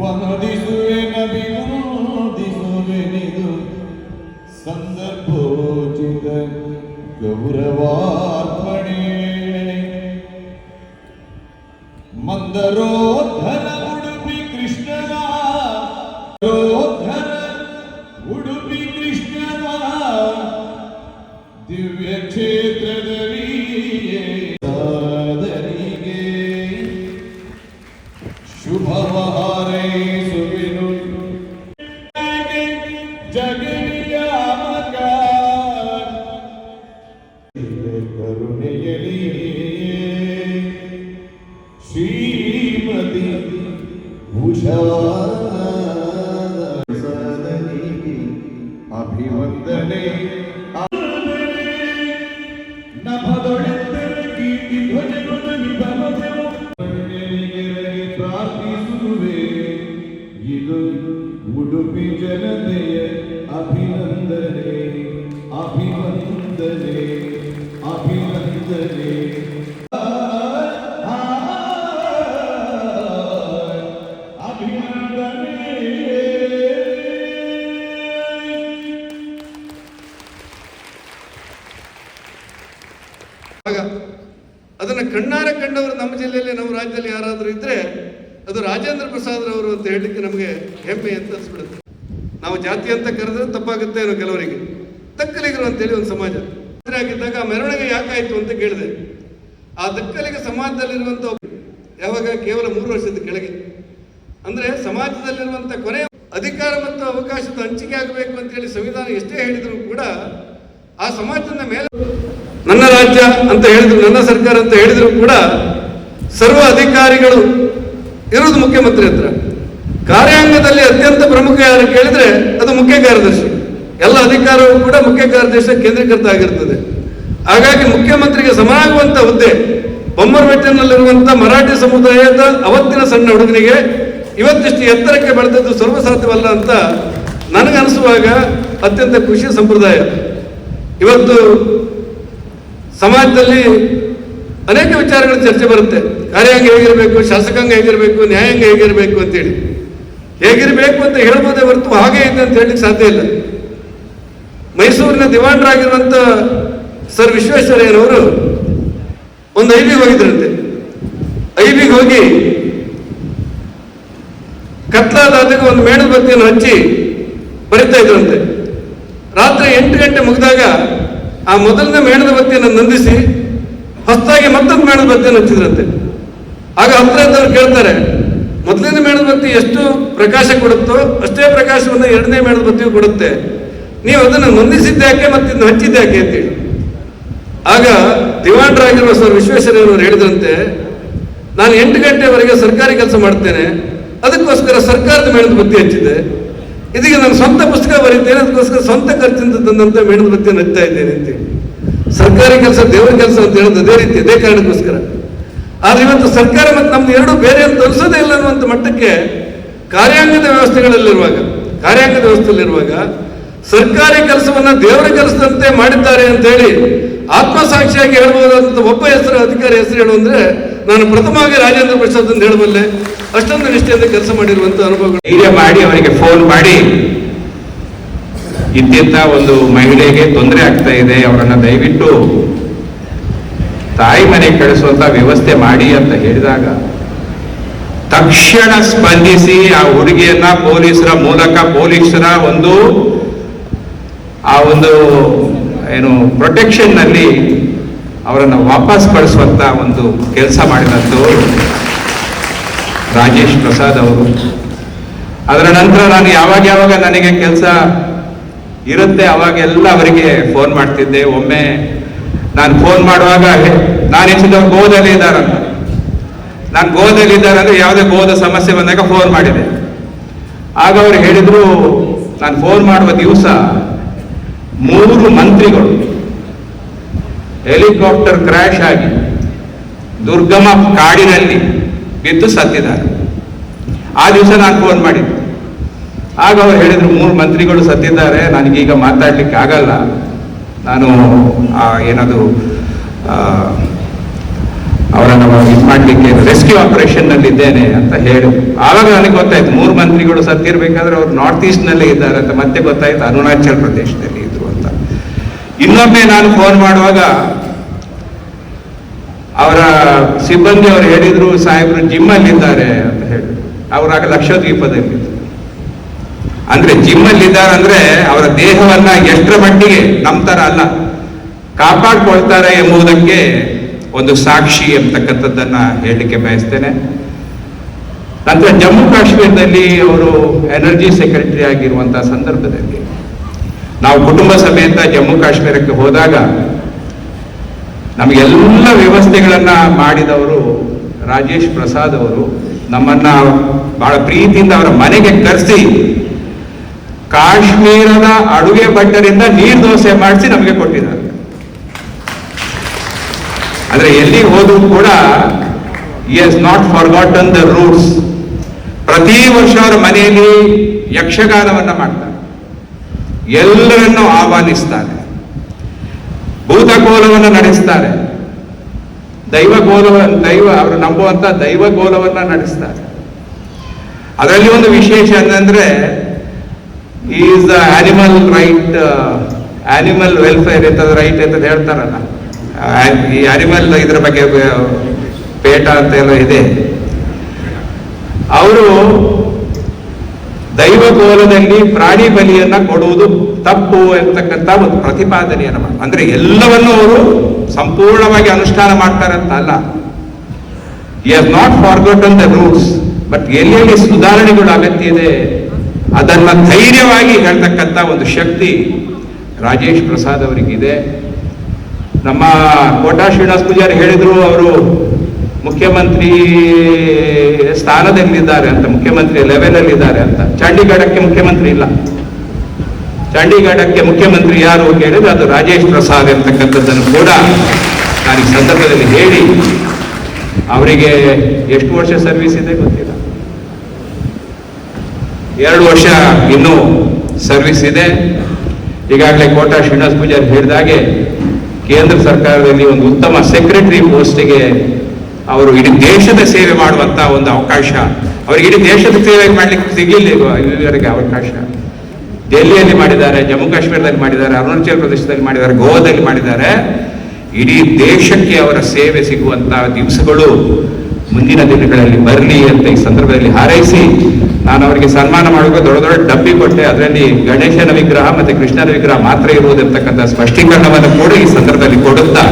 ವನದಿಸುವೆ ನಬಿನೋದಿಸುವೆನಿದು ಸಂದರ್ಭೋಚಿತ ಗೌರವಾರ್ಪಣೆ. ಮಂದರೋದ್ಧರ ಇದ್ರೆ ಅದು ರಾಜೇಂದ್ರ ಪ್ರಸಾದ್ ರವರು ಅಂತ ಹೇಳಲಿಕ್ಕೆ ನಮಗೆ ಹೆಮ್ಮೆ ಅಂತ ಅನ್ಸ್ಬಿಡುತ್ತೆ. ನಾವು ಜಾತಿ ಅಂತ ಕರೆದ್ರೆ ತಪ್ಪಾಗುತ್ತೆ ಏನೋ ಕೆಲವರಿಗೆ. ದಕ್ಕಲಿಗರು ಅಂತೇಳಿ ಒಂದು ಸಮಾಜ. ಆಗಿದ್ದಾಗ ಆ ಮೆರವಣಿಗೆ ಯಾಕಾಯಿತು ಅಂತ ಕೇಳಿದೆ. ಆ ದಕ್ಕಲಿಗ ಸಮಾಜದಲ್ಲಿರುವಂತ ಯಾವಾಗ ಕೇವಲ ಮೂರು ವರ್ಷದ ಕೆಳಗೆ. ಅಂದ್ರೆ ಸಮಾಜದಲ್ಲಿರುವಂಥ ಕೊನೆ ಅಧಿಕಾರ ಮತ್ತು ಅವಕಾಶದ ಹಂಚಿಕೆ ಆಗಬೇಕು ಅಂತ ಹೇಳಿ ಸಂವಿಧಾನ ಎಷ್ಟೇ ಹೇಳಿದರೂ ಕೂಡ ಆ ಸಮಾಜದ ಮೇಲೆ ನನ್ನ ರಾಜ್ಯ ಅಂತ ಹೇಳಿದ್ರು, ನನ್ನ ಸರ್ಕಾರ ಅಂತ ಹೇಳಿದ್ರು ಕೂಡ ಸರ್ವ ಅಧಿಕಾರಿಗಳು ಇರುವುದು ಮುಖ್ಯಮಂತ್ರಿ ಹತ್ರ. ಕಾರ್ಯಾಂಗದಲ್ಲಿ ಅತ್ಯಂತ ಪ್ರಮುಖ ಯಾರು ಕೇಳಿದ್ರೆ ಅದು ಮುಖ್ಯ ಕಾರ್ಯದರ್ಶಿ. ಎಲ್ಲ ಅಧಿಕಾರವೂ ಕೂಡ ಮುಖ್ಯ ಕಾರ್ಯದರ್ಶಿ ಕೇಂದ್ರೀಕೃತ ಆಗಿರ್ತದೆ. ಹಾಗಾಗಿ ಮುಖ್ಯಮಂತ್ರಿಗೆ ಸಮನಾಗುವಂತ ಹುದ್ದೆ ಬೊಮ್ಮರಬೆಟ್ಟಿನಲ್ಲಿರುವಂತಹ ಮರಾಠಿ ಸಮುದಾಯದ ಅವತ್ತಿನ ಸಣ್ಣ ಹುಡುಗನಿಗೆ ಇವತ್ತಿಷ್ಟು ಎತ್ತರಕ್ಕೆ ಬೆಳೆದದ್ದು ಸರ್ವಸಾಧ್ಯವಲ್ಲ ಅಂತ ನನಗನಿಸುವಾಗ ಅತ್ಯಂತ ಖುಷಿ ಸಂಪ್ರದಾಯ. ಇವತ್ತು ಸಮಾಜದಲ್ಲಿ ಅನೇಕ ವಿಚಾರಗಳ ಚರ್ಚೆ ಬರುತ್ತೆ. ಕಾರ್ಯಾಂಗ ಹೇಗಿರಬೇಕು, ಶಾಸಕಾಂಗ ಹೇಗಿರಬೇಕು, ನ್ಯಾಯಾಂಗ ಹೇಗಿರಬೇಕು ಅಂತೇಳಿ. ಹೇಗಿರಬೇಕು ಅಂತ ಹೇಳ್ಬೋದೇ ಹೊರತು ಹಾಗೆ ಇದೆ ಅಂತ ಹೇಳಲಿಕ್ಕೆ ಸಾಧ್ಯ ಇಲ್ಲ. ಮೈಸೂರಿನ ದಿವಾಣರಾಗಿರುವಂಥ ಸರ್ ವಿಶ್ವೇಶ್ವರಯ್ಯನವರು ಒಂದು ಐಬಿಗೆ ಹೋಗಿದ್ರಂತೆ. ಐಬಿಗೆ ಹೋಗಿ ಕತ್ಲಾದಾದಾಗ ಒಂದು ಮೇಣದ ಬತ್ತಿಯನ್ನು ಹಚ್ಚಿ ಬರಿತಾ ಇದ್ರಂತೆ. ರಾತ್ರಿ ಎಂಟು ಗಂಟೆ ಮುಗಿದಾಗ ಆ ಮೊದಲನೇ ಮೇಣದ ಬತ್ತಿಯನ್ನು ನಂದಿಸಿ ಹೊಸದಾಗಿ ಮತ್ತೊಂದು ಮೇಣದ ಬತ್ತಿಯನ್ನು ಹಚ್ಚಿದ್ರಂತೆ. ಆಗ ಇದ್ದವ್ರು ಕೇಳ್ತಾರೆ, ಮೊದಲನೇ ಮೇಣದ ಬತ್ತಿ ಎಷ್ಟು ಪ್ರಕಾಶ ಕೊಡುತ್ತೋ ಅಷ್ಟೇ ಪ್ರಕಾಶವನ್ನು ಎರಡನೇ ಮೇಣದ ಬತ್ತಿಯು ಕೊಡುತ್ತೆ. ನೀವು ಅದನ್ನು ನಂದಿಸಿದ್ದ್ಯಾಕೆ ಮತ್ತೆ ಇದನ್ನು ಹಚ್ಚಿದ್ದಾಕೆ ಅಂತೇಳಿ ಆಗ ದಿವಾಂಡ್ರಾಗಿರುವ ಸರ್ ವಿಶ್ವೇಶ್ವರಯ್ಯನವರು ಹೇಳಿದ್ರಂತೆ ನಾನು ಎಂಟು ಗಂಟೆವರೆಗೆ ಸರ್ಕಾರಿ ಕೆಲಸ ಮಾಡ್ತೇನೆ, ಅದಕ್ಕೋಸ್ಕರ ಸರ್ಕಾರದ ಮೇಣದ ಬತ್ತಿ ಹಚ್ಚಿದೆ ಇದೀಗ ನಾನು ಸ್ವಂತ ಪುಸ್ತಕ ಬರೀತೇನೆ, ಅದಕ್ಕೋಸ್ಕರ ಸ್ವಂತ ಖರ್ಚಿಂದ ತಂದಂತ ಮೇಣದ ಬತ್ತಿಯನ್ನು ಹಚ್ತಾ ಇದ್ದೇನೆ ಅಂತೇಳಿ ಸರ್ಕಾರಿ ಕೆಲಸ, ದೇವರ ಕೆಲಸ ಅಂತ ಹೇಳೋದು ಅದೇ ರೀತಿ, ಅದೇ ಕಾರಣಕ್ಕೋಸ್ಕರ. ಆದ್ರೆ ಇವತ್ತು ಸರ್ಕಾರ ಮತ್ತು ನಮ್ದು ಎರಡು ಬೇರೆ ಅಂತ ಇಲ್ಲ ಅನ್ನುವಂಥ ಮಟ್ಟಕ್ಕೆ ಕಾರ್ಯಾಂಗದ ವ್ಯವಸ್ಥೆಗಳಲ್ಲಿರುವಾಗ, ಕಾರ್ಯಾಂಗದ ವ್ಯವಸ್ಥೆಯಲ್ಲಿರುವಾಗ ಸರ್ಕಾರಿ ಕೆಲಸವನ್ನ ದೇವರ ಕೆಲಸದಂತೆ ಮಾಡಿದ್ದಾರೆ ಅಂತ ಹೇಳಿ ಆತ್ಮಸಾಕ್ಷಿಯಾಗಿ ಹೇಳ್ಬೋದಾದಂಥ ಒಬ್ಬ ಹೆಸರು, ಅಧಿಕಾರಿ ಹೆಸರು ಹೇಳು ಅಂದ್ರೆ ನಾನು ಪ್ರಥಮವಾಗಿ ರಾಜೇಂದ್ರ ಪ್ರಸಾದ್ ಅಂತ ಹೇಳಬಲ್ಲೆ. ಅಷ್ಟೊಂದು ನಿಷ್ಠೆಯಿಂದ ಕೆಲಸ ಮಾಡಿರುವಂತ ಅನುಭವಗಳು. ಧೈರ್ಯ ಮಾಡಿ ಅವರಿಗೆ ಫೋನ್ ಮಾಡಿ. ಇಂತಿಂತ ಒಂದು ಮಹಿಳೆಗೆ ತೊಂದರೆ ಆಗ್ತಾ ಇದೆ, ಅವರನ್ನ ದಯವಿಟ್ಟು ತಾಯಿ ಮನೆಗೆ ಕಳಿಸುವಂತ ವ್ಯವಸ್ಥೆ ಮಾಡಿ ಅಂತ ಹೇಳಿದಾಗ, ತಕ್ಷಣ ಸ್ಪಂದಿಸಿ ಆ ಹುಡುಗಿಯನ್ನ ಪೊಲೀಸರ ಮೂಲಕ ಪೊಲೀಸರ ಒಂದು, ಆ ಒಂದು ಏನು ಪ್ರೊಟೆಕ್ಷನ್ನಲ್ಲಿ ಅವರನ್ನ ವಾಪಸ್ ಕಳಿಸುವಂತ ಒಂದು ಕೆಲಸ ಮಾಡಿದಂತು ರಾಜೇಶ್ ಪ್ರಸಾದ್ ಅವರು. ಅದರ ನಂತರ ನಾನು ಯಾವಾಗ ಯಾವಾಗ ನನಗೆ ಕೆಲಸ ಇರುತ್ತೆ, ಅವಾಗೆಲ್ಲ ಅವರಿಗೆ ಫೋನ್ ಮಾಡ್ತಿದ್ದೆ. ಒಮ್ಮೆ ನಾನು ಫೋನ್ ಮಾಡುವಾಗ ನಾನು ಹೆಚ್ಚಿದ ಗೋದಲ್ಲಿ ಇದ್ದಾರಂತ ನಾನು ಗೋದಲ್ಲಿ ಇದ್ದಾರೆ ಅಂದ್ರೆ ಯಾವುದೇ ಗೋದ ಸಮಸ್ಯೆ ಬಂದಾಗ ಫೋನ್ ಮಾಡಿದೆ. ಆಗ ಅವರು ಹೇಳಿದ್ರು, ನಾನು ಫೋನ್ ಮಾಡುವ ದಿವಸ ಮೂರು ಮಂತ್ರಿಗಳು, ಹೆಲಿಕಾಪ್ಟರ್ ಕ್ರ್ಯಾಶ್ ಆಗಿ ದುರ್ಗಮ ಕಾಡಿನಲ್ಲಿ ಬಿದ್ದು ಸತ್ತಿದ್ದಾರೆ. ಆ ದಿವಸ ನಾನು ಫೋನ್ ಮಾಡಿದ್ದೆ. ಆಗ ಅವರು ಹೇಳಿದ್ರು, ಮೂರು ಮಂತ್ರಿಗಳು ಸತ್ತಿದ್ದಾರೆ, ನನಗೀಗ ಮಾತಾಡ್ಲಿಕ್ಕೆ ಆಗಲ್ಲ ನಾನು ಏನದು ಅವರನ್ನು ನಾನು ಇದು ಮಾಡಲಿಕ್ಕೆ ರೆಸ್ಕ್ಯೂ ಆಪರೇಷನ್ನಲ್ಲಿ ಇದ್ದೇನೆ ಅಂತ ಹೇಳಿ. ಆವಾಗ ನನಗೆ ಗೊತ್ತಾಯ್ತು, ಮೂರು ಮಂತ್ರಿಗಳು ಸತ್ತಿರಬೇಕಾದ್ರೆ ಅವ್ರು ನಾರ್ತ್ ಈಸ್ಟ್ನಲ್ಲಿ ಇದ್ದಾರೆ ಅಂತ ಮತ್ತೆ ಗೊತ್ತಾಯ್ತು, ಅರುಣಾಚಲ್ ಪ್ರದೇಶದಲ್ಲಿ ಇದ್ರು ಅಂತ. ಇನ್ನೊಮ್ಮೆ ನಾನು ಫೋನ್ ಮಾಡುವಾಗ ಅವರ ಸಿಬ್ಬಂದಿ ಅವರು ಹೇಳಿದ್ರು ಅಲ್ಲಿ ಇದ್ದಾರೆ ಅಂತ ಹೇಳಿ. ಅವರಾಗ ಲಕ್ಷದ್ವೀಪದಲ್ಲಿ ಅಂದ್ರೆ ಜಿಮ್ ಅಲ್ಲಿ ಇದ್ದಾರೆ ಅಂದ್ರೆ ಅವರ ದೇಹವನ್ನ ಎಷ್ಟರ ಮಟ್ಟಿಗೆ ನಮ್ಮ ತರ ಅಲ್ಲ, ಕಾಪಾಡ್ಕೊಳ್ತಾರೆ ಎಂಬುದಕ್ಕೆ ಒಂದು ಸಾಕ್ಷಿ ಎಂಬತಕ್ಕಂಥದ್ದನ್ನ ಹೇಳಲಿಕ್ಕೆ ಬಯಸ್ತೇನೆ. ನಂತರ ಜಮ್ಮು ಕಾಶ್ಮೀರದಲ್ಲಿ ಅವರು ಎನರ್ಜಿ ಸೆಕ್ರೆಟರಿ ಆಗಿರುವಂತಹ ಸಂದರ್ಭದಲ್ಲಿ ನಾವು ಕುಟುಂಬ ಸಮೇತ ಜಮ್ಮು ಕಾಶ್ಮೀರಕ್ಕೆ ಹೋದಾಗ ನಮಗೆಲ್ಲ ವ್ಯವಸ್ಥೆಗಳನ್ನ ಮಾಡಿದವರು ರಾಜೇಶ್ ಪ್ರಸಾದ್ ಅವರು, ನಮ್ಮನ್ನ ಬಹಳ ಪ್ರೀತಿಯಿಂದ ಅವರ ಮನೆಗೆ ಕರೆಸಿ ಕಾಶ್ಮೀರದ ಅಡುಗೆ ಭಟ್ಟರಿಂದ ನೀರ್ ದೋಸೆ ಮಾಡಿಸಿ ನಮಗೆ ಕೊಟ್ಟಿದ್ದಾರೆ. ಅಂದ್ರೆ ಎಲ್ಲಿ ಹೋದ್ರು ಕೂಡ has not forgotten the roots ಪ್ರತಿ ವರ್ಷ ಅವರ ಮನೆಯಲ್ಲಿ ಯಕ್ಷಗಾನವನ್ನ ಮಾಡ್ತಾರೆ. ಎಲ್ಲರನ್ನು ಆಹ್ವಾನಿಸ್ತಾರೆ. ಭೂತಕೋಲವನ್ನು ನಡೆಸ್ತಾರೆ. ದೈವಗೋಲವ ದೈವ ಅವರು ನಂಬುವಂತ ದೈವಗೋಲವನ್ನ ನಡೆಸ್ತಾರೆ. ಅದರಲ್ಲಿ ಒಂದು ವಿಶೇಷ ಅಂತಂದ್ರೆ is the animal right animal welfare ಅಂತ ರೈಟ್ ಅಂತ ಹೇಳ್ತಾರಲ್ಲ. ಈ ಅನಿಮಲ್ ಇದ್ರ ಬಗ್ಗೆ ಪೇಟ ಅಂತ ಎಲ್ಲ ಇದೆ. ಅವರು ದೈವಗೋಲದಲ್ಲಿ ಪ್ರಾಣಿ ಬಲಿಯನ್ನ ಕೊಡುವುದು ತಪ್ಪು ಎಂತಕ್ಕಂಥ ಒಂದು ಪ್ರತಿಪಾದನೆಯನ್ನು ಅಂದ್ರೆ ಎಲ್ಲವನ್ನು ಅವರು ಸಂಪೂರ್ಣವಾಗಿ ಅನುಷ್ಠಾನ ಮಾಡ್ತಾರೆ ಅಂತ ಅಲ್ಲ. Has not forgotten the rules but ಎಲ್ಲೆಲ್ಲಿ ಸುಧಾರಣೆಗಳು ಅಗತ್ಯ ಇದೆ. ಅದನ್ನ ಧೈರ್ಯವಾಗಿ ಹೇಳ್ತಕ್ಕಂಥ ಒಂದು ಶಕ್ತಿ ರಾಜೇಶ್ ಪ್ರಸಾದ್ ಅವರಿಗಿದೆ. ನಮ್ಮ ಕೋಟಾ ಶ್ರೀನಿವಾಸ್ ಪೂಜಾರಿ ಹೇಳಿದರು, ಅವರು ಮುಖ್ಯಮಂತ್ರಿ ಸ್ಥಾನದಲ್ಲಿದ್ದಾರೆ ಅಂತ, ಮುಖ್ಯಮಂತ್ರಿ ಲೆವೆಲ್ ಅಲ್ಲಿ ಇದ್ದಾರೆ ಅಂತ. ಚಂಡೀಗಢಕ್ಕೆ ಮುಖ್ಯಮಂತ್ರಿ ಇಲ್ಲ. ಚಂಡೀಗಢಕ್ಕೆ ಮುಖ್ಯಮಂತ್ರಿ ಯಾರು ಅಂತ ಹೇಳಿದ್ರೆ ಅದು ರಾಜೇಶ್ ಪ್ರಸಾದ್ ಎಂತಕ್ಕಂಥದ್ದನ್ನು ಕೂಡ ನಾನು ಸಂದರ್ಭದಲ್ಲಿ ಹೇಳಿ, ಅವರಿಗೆ ಎಷ್ಟು ವರ್ಷ ಸರ್ವಿಸ್ ಇದೆ ಗೊತ್ತಿಲ್ಲ. ಎರಡು ವರ್ಷ ಇನ್ನೂ ಸರ್ವಿಸ್ ಇದೆ. ಈಗಾಗಲೇ ಕೋಟಾ ಶ್ರೀನಿವಾಸ ಪೂಜಾರಿ ಹೇಳಿದಾಗೆ ಕೇಂದ್ರ ಸರ್ಕಾರದಲ್ಲಿ ಒಂದು ಉತ್ತಮ ಸೆಕ್ರೆಟರಿ ಪೋಸ್ಟಿಗೆ ಅವರು ಇಡೀ ದೇಶದ ಸೇವೆ ಮಾಡುವಂತ ಒಂದು ಅವಕಾಶ. ಅವರಿಗೆ ಇಡೀ ದೇಶದ ಸೇವೆ ಮಾಡ್ಲಿಕ್ಕೆ ಸಿಗಲಿಲ್ಲ ಇವ- ಇಲ್ಲಿವರೆಗೆ ಅವಕಾಶ. ದೆಹಲಿಯಲ್ಲಿ ಮಾಡಿದ್ದಾರೆ, ಜಮ್ಮು ಕಾಶ್ಮೀರದಲ್ಲಿ ಮಾಡಿದ್ದಾರೆ, ಅರುಣಾಚಲ ಪ್ರದೇಶದಲ್ಲಿ ಮಾಡಿದ್ದಾರೆ, ಗೋವಾದಲ್ಲಿ ಮಾಡಿದ್ದಾರೆ. ಇಡೀ ದೇಶಕ್ಕೆ ಅವರ ಸೇವೆ ಸಿಗುವಂತಹ ದಿವಸಗಳು ಮುಂದಿನ ದಿನಗಳಲ್ಲಿ ಬರಲಿ ಅಂತ ಈ ಸಂದರ್ಭದಲ್ಲಿ ಹಾರೈಸಿ ನಾನು ಅವರಿಗೆ ಸನ್ಮಾನ ಮಾಡುವಾಗ ದೊಡ್ಡ ದೊಡ್ಡ ಡಬ್ಬಿ ಕೊಟ್ಟೆ. ಅದರಲ್ಲಿ ಗಣೇಶನ ವಿಗ್ರಹ ಮತ್ತೆ ಕೃಷ್ಣನ ವಿಗ್ರಹ ಮಾತ್ರ ಇರುವುದಂತಕ್ಕಂಥ ಸ್ಪಷ್ಟೀಕರಣವನ್ನು ಕೂಡ ಈ ಸಂದರ್ಭದಲ್ಲಿ ಕೊಡುತ್ತಾ